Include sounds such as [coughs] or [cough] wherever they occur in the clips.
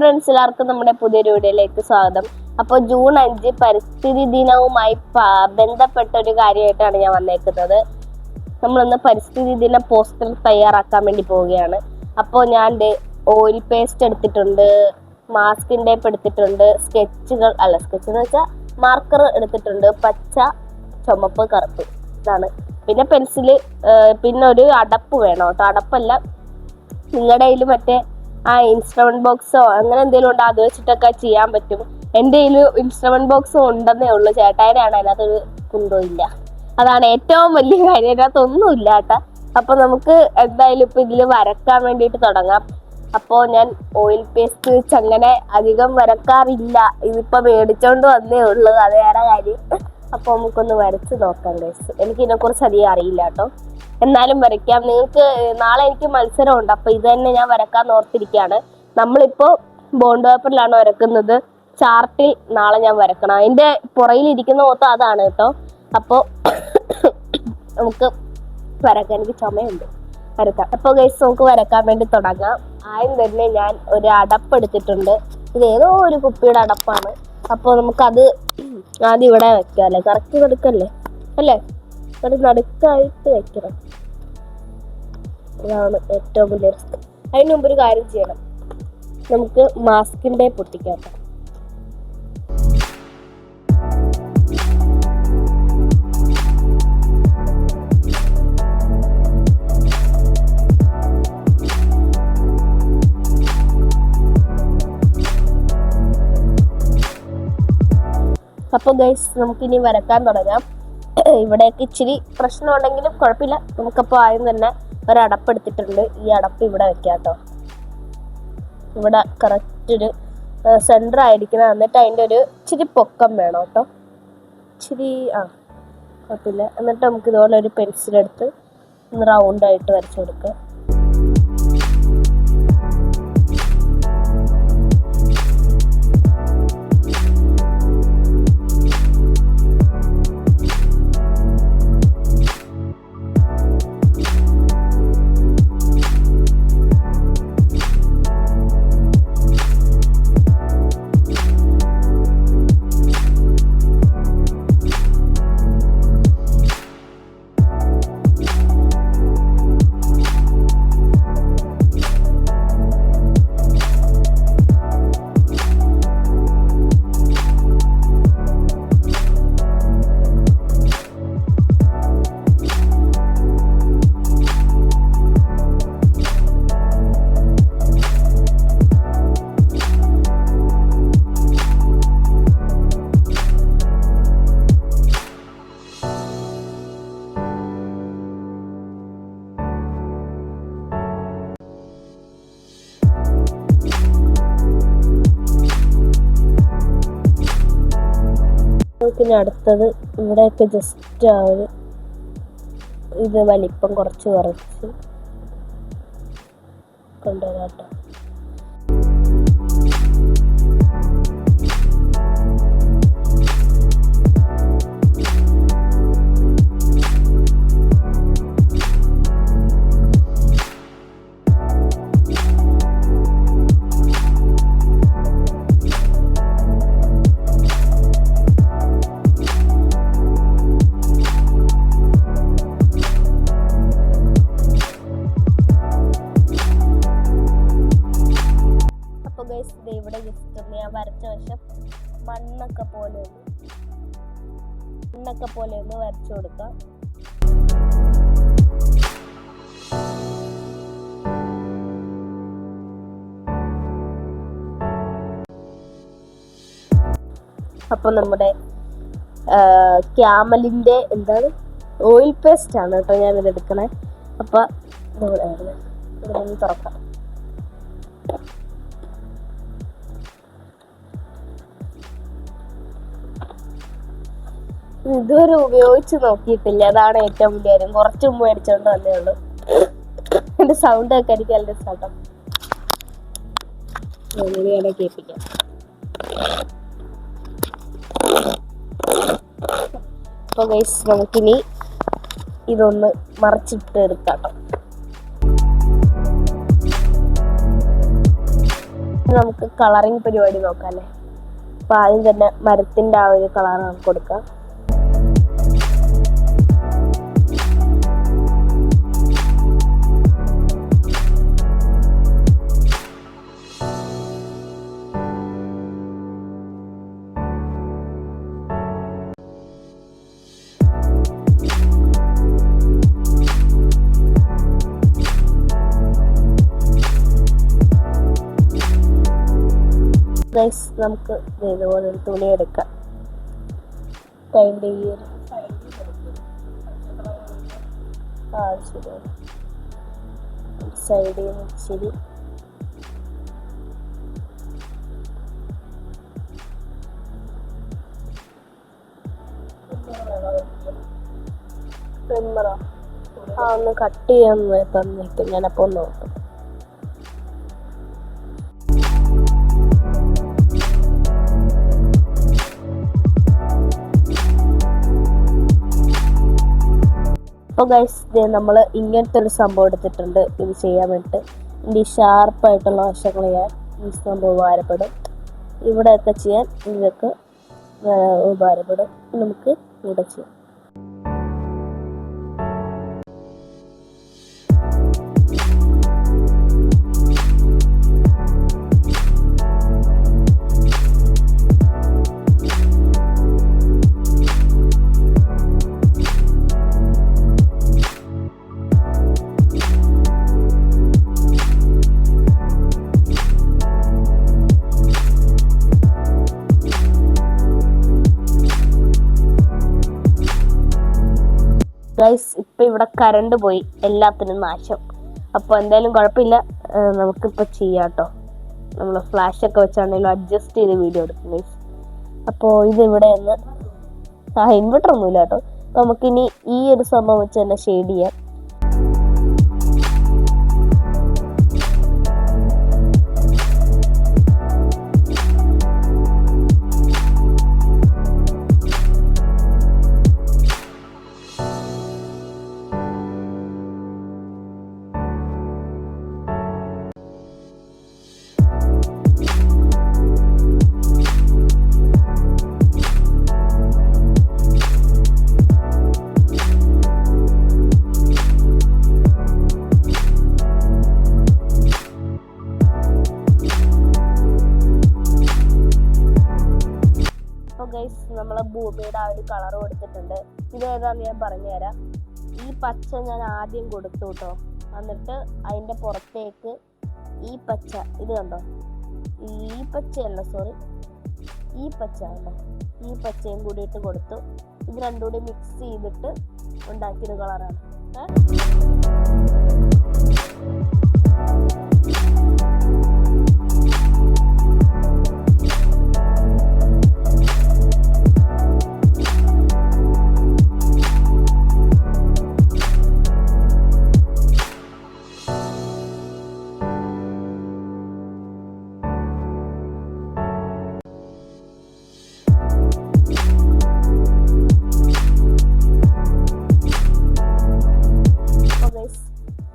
Friends എല്ലാവർക്കും നമ്മുടെ പുതിയൊരു വീഡിയോയിലേക്ക് സ്വാഗതം. അപ്പോൾ ജൂൺ അഞ്ച് പരിസ്ഥിതി ദിനവുമായി ബന്ധപ്പെട്ട ഒരു കാര്യമായിട്ടാണ് ഞാൻ വന്നേക്കുന്നത്. നമ്മളൊന്ന് പരിസ്ഥിതി ദിന പോസ്റ്റർ തയ്യാറാക്കാൻ വേണ്ടി പോവുകയാണ്. അപ്പോൾ ഞാൻ ഓയിൽ പേസ്റ്റ് എടുത്തിട്ടുണ്ട് മാസ്കിന്റെ എടുത്തിട്ടുണ്ട് സ്കെച്ചുകൾ അല്ല സ്കെച്ച് എന്ന് വെച്ചാൽ മാർക്കർ എടുത്തിട്ടുണ്ട് പച്ച ചുമപ്പ് കറുപ്പ് ഇതാണ്. പിന്നെ പെൻസിൽ പിന്നെ ഒരു അടപ്പ് വേണം കേട്ടോ അടപ്പല്ല. നിങ്ങളുടെ കയ്യിൽ മറ്റേ ആ ഇൻസ്ട്രുമെന്റ് ബോക്സോ അങ്ങനെ എന്തെങ്കിലും ഉണ്ടോ? അത് വെച്ചിട്ടൊക്കെ ചെയ്യാൻ പറ്റും. എന്റെ കയ്യിൽ ഇൻസ്ട്രുമെന്റ് ബോക്സ് ഉണ്ടെന്നേ ഉള്ളൂ. ചേട്ടായിനാണ് അതിനകത്തൊരു ഇല്ല. അതാണ് ഏറ്റവും വലിയ കാര്യം. അതിനകത്ത് ഒന്നും ഇല്ലാട്ട. അപ്പൊ നമുക്ക് എന്തായാലും ഇപ്പൊ ഇതിൽ വരക്കാൻ വേണ്ടിയിട്ട് തുടങ്ങാം. അപ്പോൾ ഞാൻ ഓയിൽ പേസ്റ്റ് വെച്ച് അങ്ങനെ അധികം വരക്കാറില്ല. ഇതിപ്പോ മേടിച്ചോണ്ട് വന്നേ ഉള്ളൂ. അത് വേറെ കാര്യം. അപ്പൊ നമുക്കൊന്ന് വരച്ച് നോക്കാം ഗൈസ് എനിക്ക് ഇതിനെക്കുറിച്ച് അധികം അറിയില്ല കേട്ടോ. എന്നാലും വരയ്ക്കാം. നിങ്ങൾക്ക് നാളെ എനിക്ക് മത്സരമുണ്ട്. അപ്പൊ ഇത് തന്നെ ഞാൻ വരക്കാൻ ഓർത്തിരിക്കുകയാണ്. നമ്മളിപ്പോ ബോണ്ട് പേപ്പറിലാണ് വരക്കുന്നത് ചാർട്ടിൽ നാളെ ഞാൻ വരക്കണം അതിന്റെ പുറയിൽ ഇരിക്കുന്ന മൊത്തം അതാണ് കേട്ടോ. അപ്പോൾ [coughs] നമുക്ക് വരക്കാൻ എനിക്ക് ചുമയുണ്ട്. വരക്കാം അപ്പോൾ ഗൈസ് നമുക്ക് വരക്കാൻ വേണ്ടി തുടങ്ങാം. ആദ്യം തന്നെ ഞാൻ ഒരു അടപ്പ് എടുത്തിട്ടുണ്ട്. ഇത് ഏതോ ഒരു കുപ്പിയുടെ അടപ്പാണ്. അപ്പോൾ നമുക്കത് ആദ്യം ഇവിടെ വെക്കാം അല്ലേ? കറക്റ്റ് നടുക്കല്ലേ അല്ലേ? അത് നടുക്കായിട്ട് വെക്കണം. അതാണ് ഏറ്റവും വലിയ റിസ്ക്. അതിന് മുമ്പ് ഒരു കാര്യം ചെയ്യണം. നമുക്ക് മാസ്കിന്റെ പൊട്ടിക്കാം അപ്പോൾ ഗൈസ് നമുക്കിനി വരക്കാൻ തുടങ്ങാം. [clears throat] ഇവിടെയൊക്കെ ഇച്ചിരി പ്രശ്നമുണ്ടെങ്കിലും കുഴപ്പമില്ല. നമുക്കപ്പോൾ ആദ്യം തന്നെ ഒരു അടപ്പ് എടുത്തിട്ടുണ്ട് ഈ അടപ്പ് ഇവിടെ വെക്കാം കേട്ടോ. ഇവിടെ കറക്റ്റ് ഒരു സെന്റർ ആയിരിക്കണം. എന്നിട്ട് അതിന്റെ ഒരു ഇച്ചിരി പൊക്കം വേണം കേട്ടോ. ഇച്ചിരി ആ കുഴപ്പമില്ല. എന്നിട്ട് നമുക്ക് ഇതുപോലെ ഒരു പെൻസിൽ എടുത്ത് ഒന്ന് റൗണ്ടായിട്ട് വരച്ചു കൊടുക്കുക പിന്നെ അടുത്തത് ഇവിടെയൊക്കെ ജസ്റ്റ് ആ ഒരു ഇത് വലിപ്പം കുറച്ച് കുറച്ച് കൊണ്ടുവരാം കേട്ടോ. മണ്ണൊക്കെ പോലെ ഒന്ന് വരച്ചു കൊടുക്കാം. അപ്പോൾ നമ്മുടെ ക്യാമലിന്റെ എന്താണ് ഓയിൽ പേസ്റ്റ് ആണ് കേട്ടോ ഞാനിത് എടുക്കണേ. അപ്പോൾ തുറക്കാം. ഇതുവരെ ഉപയോഗിച്ച് നോക്കിയിട്ടില്ല. അതാണ് ഏറ്റവും വലിയ കാര്യം. കുറച്ച് മുമ്പ് മേടിച്ചോണ്ട് വന്നേ ഉള്ളൂ. എന്റെ സൗണ്ട് ഒക്കെ എനിക്ക് നല്ല സ്ഥലം കേൾപ്പിക്കാം. ഗൈസ് നമുക്കിനി ഇതൊന്ന് മറിച്ചിട്ട് എടുക്കാട്ടോ. നമുക്ക് കളറിങ് പരിപാടി നോക്കാം അല്ലേ? അപ്പൊ ആദ്യം തന്നെ മരത്തിന്റെ ആ ഒരു കളർ നമുക്ക് കൊടുക്കാം. ഗൈസ് നമുക്ക് ഇതുപോലെ ഒരു തുണി എടുക്കാം. അതിന്റെ ഈ ഒരു ആ ശരി. സൈഡിൽ നിന്ന് ഇച്ചിരി ആ ഒന്ന് കട്ട് ചെയ്യാൻ തന്നിട്ട് ഞാനപ്പോൾ നോക്കാം. അപ്പോൾ ഗൈസ് നമ്മൾ ഇങ്ങനത്തെ ഒരു സംഭവം എടുത്തിട്ടുണ്ട്. ഇത് ചെയ്യാൻ വേണ്ടിയിട്ട് ഇതിന്റെ ഷാർപ്പായിട്ടുള്ള വശങ്ങൾ ഞാൻ ഈ സംഭവം ഉപകാരപ്പെടും. ഇവിടെയൊക്കെ ചെയ്യാൻ ഇതൊക്കെ ഉപകാരപ്പെടും. നമുക്ക് ഇവിടെ ചെയ്യാം. ഗൈസ് ഇപ്പൊ ഇവിടെ കറണ്ട് പോയി. എല്ലാത്തിനും നാശം. അപ്പോൾ എന്തായാലും കുഴപ്പമില്ല. നമുക്കിപ്പോൾ ചെയ്യാം കേട്ടോ നമ്മൾ ഫ്ലാഷ് ഒക്കെ വെച്ചാണെങ്കിലും അഡ്ജസ്റ്റ് ചെയ്ത് വീഡിയോ എടുക്കും ഗൈസ് അപ്പോൾ ഇതിവിടെ ഒന്ന് ആ ഇൻവെർട്ടർ ഒന്നുമില്ല കേട്ടോ. നമുക്കിനി ഈ ഒരു സംഭവം വെച്ച് തന്നെ ഷെയ്ഡ് ചെയ്യാം. ഏതാന്ന് ഞാൻ പറഞ്ഞുതരാം. ഈ പച്ച ഞാൻ ആദ്യം കൊടുത്തു കേട്ടോ. എന്നിട്ട് അതിന്റെ പുറത്തേക്ക് ഈ പച്ച ഇത് കണ്ടോ? ഈ പച്ചയല്ല സോറി ഈ പച്ച കണ്ടോ? ഈ പച്ചയും കൂടി ഇട്ട് കൊടുത്തു. ഇത് രണ്ടും കൂടി മിക്സ് ചെയ്തിട്ട് ഉണ്ടാക്കിയൊരു കളറാണ്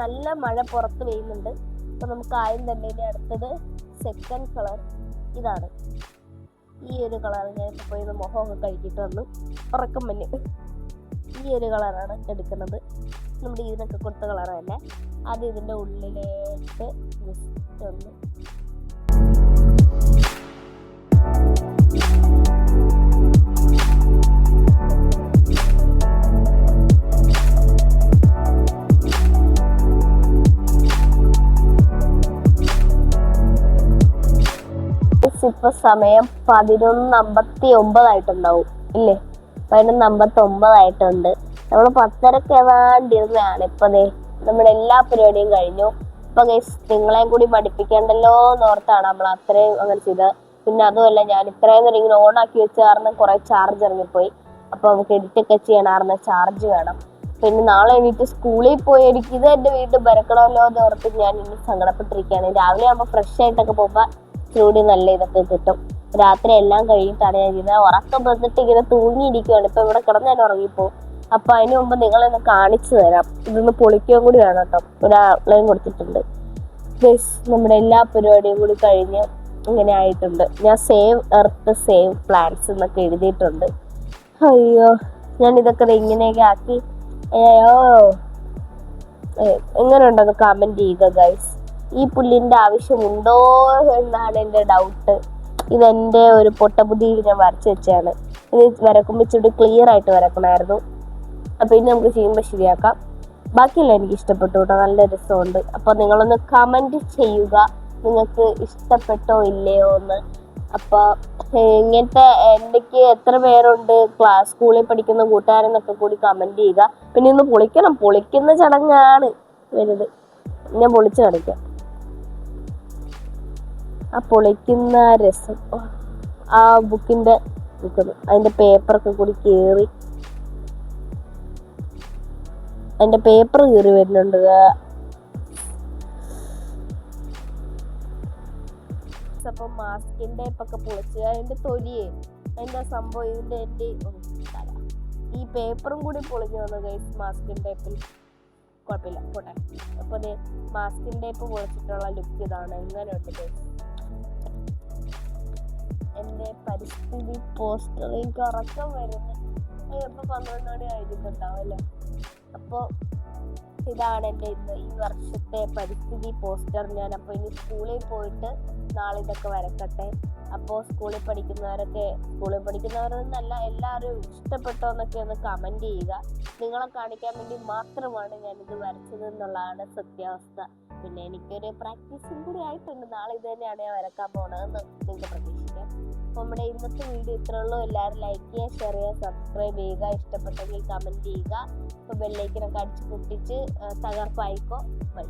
നല്ല മഴ പുറത്ത് പെയ്യുന്നുണ്ട്. അപ്പോൾ നമുക്ക് ആദ്യം തന്നെ ഇനി അടുത്തത് സെക്കൻഡ് കളർ ഇതാണ്. ഈ ഒരു കളർ ഞാൻ പോയി മുഖമൊക്കെ കഴുകിയിട്ട് വന്നു. ഉറക്കം മഞ്ഞ് ഈ ഒരു കളറാണ് എടുക്കുന്നത്. നമ്മുടെ ഇതിനൊക്കെ കൊടുത്ത കളർ തന്നെ. അത് ഇതിന്റെ ഉള്ളിലേക്ക് ജസ്റ്റ് ഒന്ന് ഇപ്പൊ സമയം പതിനൊന്ന് അമ്പത്തി ഒമ്പതായിട്ടുണ്ടാവും ഇല്ലേ? പതിനൊന്ന് അമ്പത്തി ഒമ്പതായിട്ടുണ്ട് നമ്മൾ പത്തരക്ക് ഏതാണ്ടിരുന്നതാണ് ഇപ്പൊ ദേ നമ്മുടെ എല്ലാ പരിപാടിയും കഴിഞ്ഞു. ഇപ്പൊ ഗൈസ് നിങ്ങളെയും കൂടി പഠിപ്പിക്കണ്ടല്ലോ എന്ന് ഓർത്താണ് നമ്മൾ അത്രയും അങ്ങനെ ചെയ്തത്. പിന്നെ അതുമല്ല ഞാൻ ഇത്രയും നേരം ഇങ്ങനെ ഓൺ ആക്കി വെച്ച കാരണം കുറെ ചാർജ് ഇറങ്ങിപ്പോയി. അപ്പൊ നമുക്ക് എഡിറ്റ് ഒക്കെ ചെയ്യണമായിരുന്ന. ചാർജ് വേണം. പിന്നെ നാളെ എണീറ്റ് സ്കൂളിൽ പോയി എനിക്ക് ഇത് എന്റെ വീട്ടിൽ ബരക്കണമല്ലോ എന്ന് ഓർത്ത് ഞാൻ ഇനി സങ്കടപ്പെട്ടിരിക്കുകയാണ്. രാവിലെ ആകുമ്പോൾ ഫ്രഷ് ആയിട്ടൊക്കെ പോകുമ്പോൾ ചൂടി നല്ല ഇതൊക്കെ കിട്ടും. രാത്രി എല്ലാം കഴിഞ്ഞിട്ടാണ് ഞാൻ ഇങ്ങനെ ഉറക്കം വന്നിട്ട് ഇങ്ങനെ തൂങ്ങിയിരിക്കുവാണ്. ഇപ്പൊ ഇവിടെ കിടന്ന് ഞാൻ ഉറങ്ങിപ്പോവും. അപ്പൊ അതിന് മുമ്പ് നിങ്ങളെന്ന് കാണിച്ചു തരാം. ഇതൊന്ന് പൊളിക്കുകയും കൂടി വേണം കേട്ടോ. ഒരു ഔട്ട്ലൈൻ കൊടുത്തിട്ടുണ്ട്. പ്ലസ് നമ്മുടെ എല്ലാ പരിപാടിയും കൂടി കഴിഞ്ഞ് ഇങ്ങനെ ആയിട്ടുണ്ട്. ഞാൻ സേവ് എർത്ത് സേവ് പ്ലാന്റ്സ് എന്നൊക്കെ എഴുതിയിട്ടുണ്ട്. അയ്യോ ഞാൻ ഇതൊക്കെ ഇങ്ങനെയൊക്കെ ആക്കി. അയ്യോ. എങ്ങനെ ഉണ്ടെന്ന് കമന്റ് ചെയ്യുക ഗൈസ് ഈ പുല്ലിന്റെ ആവശ്യമുണ്ടോ എന്നാണ് എന്റെ ഡൗട്ട് ഇതെന്റെ ഒരു പൊട്ടബുദ്ധിയിൽ ഞാൻ വരച്ചു വെച്ചാണ് ഇത് വരക്കുമ്പോൾ ഇച്ചിരി ക്ലിയർ ആയിട്ട് വരക്കണമായിരുന്നു. അപ്പൊ ഇനി നമുക്ക് ചെയ്യുമ്പോൾ ശരിയാക്കാം. ബാക്കിയല്ല എനിക്ക് ഇഷ്ടപ്പെട്ടു കേട്ടോ. നല്ല രസമുണ്ട്. അപ്പോൾ നിങ്ങളൊന്ന് കമന്റ് ചെയ്യുക. നിങ്ങൾക്ക് ഇഷ്ടപ്പെട്ടോ ഇല്ലയോ എന്ന്. അപ്പോൾ ഇങ്ങനത്തെ എന്തൊക്കെ എത്ര പേരുണ്ട് ക്ലാസ് സ്കൂളിൽ പഠിക്കുന്ന കൂട്ടുകാരെന്നൊക്കെ കൂടി കമന്റ് ചെയ്യുക. പിന്നെ ഇന്ന് പൊളിക്കണം. പൊളിക്കുന്ന ചടങ്ങാണ് വരുന്നത്. ഞാൻ പൊളിച്ച് കാണിക്കാം. ആ പൊളിക്കുന്ന രസം. ആ ബുക്കിന്റെ ബുക്ക് അതിന്റെ പേപ്പറൊക്കെ കൂടി കീറി. അതിന്റെ പേപ്പർ കീറി വരുന്നുണ്ട്. മാസ്കിന്റെ ഇപ്പൊക്കെ പൊളിച്ച്. അതിന്റെ തൊലിയെ അതിന്റെ സംഭവം ഇതിന്റെ എന്റെ ഈ പേപ്പറും കൂടി പൊളിഞ്ഞു വന്നു ഗൈസ് മാസ്കിന്റെ ടേപ്പിൽ. കുഴപ്പമില്ല പോട്ടെ. അപ്പൊ മാസ്കിന്റെ ടേപ്പ് പൊളിച്ചിട്ടുള്ള ലുക്ക് ഇതാണ്. എങ്ങനെയുണ്ട് ഗൈസ് പരിസ്ഥിതി പോസ്റ്റർ എനിക്ക് ഉറക്കം വരുന്നു. ഇപ്പൊ പന്ത്രണ്ട് മണി കഴിഞ്ഞിട്ടുണ്ടാവല്ലോ അപ്പോൾ ഇതാണ് എന്റെ ഇന്ന് ഈ വർഷത്തെ പരിസ്ഥിതി പോസ്റ്റർ ഞാൻ. അപ്പോൾ ഇനി സ്കൂളിൽ പോയിട്ട് നാളെ ഇതൊക്കെ വരക്കട്ടെ. അപ്പോൾ സ്കൂളിൽ പഠിക്കുന്നവരൊക്കെ സ്കൂളിൽ പഠിക്കുന്നവരെന്നല്ല എല്ലാവരും ഇഷ്ടപ്പെട്ടോ എന്നൊക്കെ ഒന്ന് കമന്റ് ചെയ്യുക. നിങ്ങളെ കാണിക്കാൻ വേണ്ടി മാത്രമാണ് ഞാനിത് വരച്ചത് എന്നുള്ളതാണ് സത്യാവസ്ഥ. പിന്നെ എനിക്കൊരു പ്രാക്ടീസും കൂടി ആയിട്ടുണ്ട്. നാളെ ഇത് തന്നെയാണ് ഞാൻ വരക്കാൻ പോണതെന്ന് നിങ്ങൾക്ക് പ്രതീക്ഷിക്കാം നമ്മുടെ ഇന്നത്തെ വീഡിയോ ഇത്രേ ഉള്ളൂ. എല്ലാവരും ലൈക്ക് ചെയ്യുക ഷെയർ ചെയ്യുക സബ്സ്ക്രൈബ് ചെയ്യുക. ഇഷ്ടപ്പെട്ടെങ്കിൽ കമന്റ് ചെയ്യുക. അപ്പോൾ ബെല്ലൈക്കനൊക്കെ അടിച്ച് പൊട്ടിച്ച് തകർപ്പായിക്കോ? ബൈ